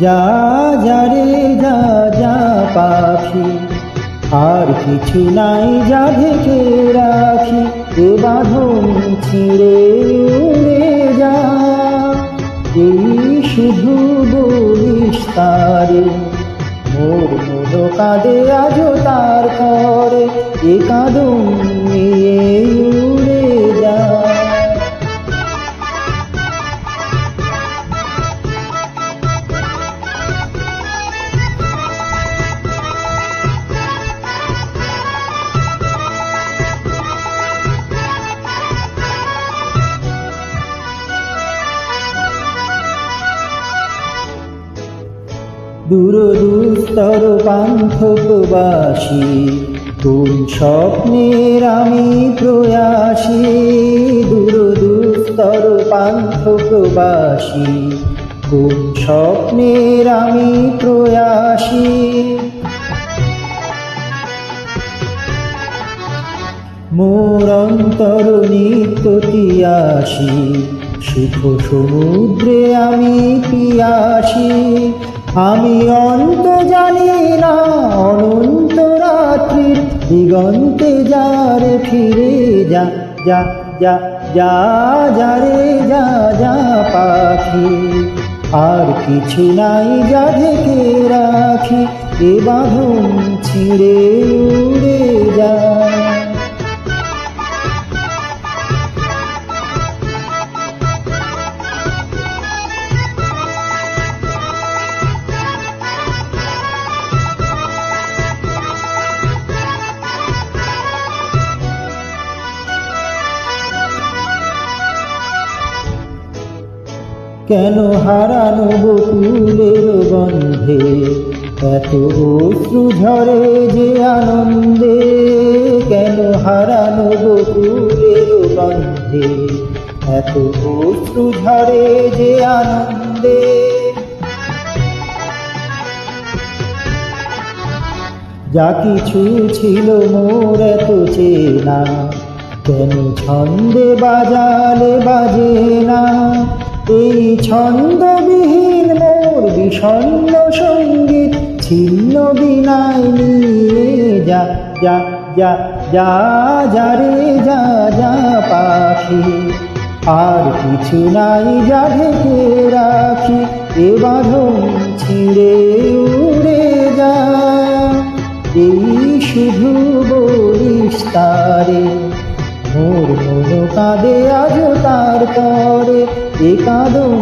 যা যা রে, যা যা পাখি। আর কিছু নাই যা ঢেকে রাখি, এ বাঁধন ছিঁড়ে উড়ে যা। এই শুধু বলিস তারে, মোর মোদ কাঁদে আজও তার করে, এ কাঁদন দূর দুস্তর পান্থ প্রবাসী কোন স্বপ্নের আমি প্রয়াসী? দূর দুস্তর পান্থ প্রবাসী কোন স্বপ্নের আমি প্রয়াসী? মোর অন্তর নিত্য তিয়াসী, সুখ সমুদ্রে আমি পিয়াসী। আমি অন্ত জানি না, অনন্ত রাত্রি, দিগন্তে যারে ফিরে যা যা যা যা যা রে, যা যা পাখি। আর কিছু নাই যা ঢেকে রাখি, এ বাঁধন ছিঁড়ে উড়ে যা। কেন হারানো বকুলের গন্ধে? এত অশ্রু ঝরে যে আনন্দে কেন হারানো বকুলের গন্ধে? এত অশ্রু ঝরে যে আনন্দে। যা কিছু ছিল মোর এত চেনা, কেন ছন্দে বাজালে বাজে না? ছন্দবিহীন মোর বিষণ্ণ সংগীত ছিন্ন বিনায় নিয়ে যা যা যা যা যা রে, যা যা পাখি। আর কিছু নাই যা ঢেকে রাখি, এ বাঁধন ছিঁড়ে উড়ে যা এই শুধু বলিস তারে, মোর মন কাঁদে আজ তার তরে ఏకాదం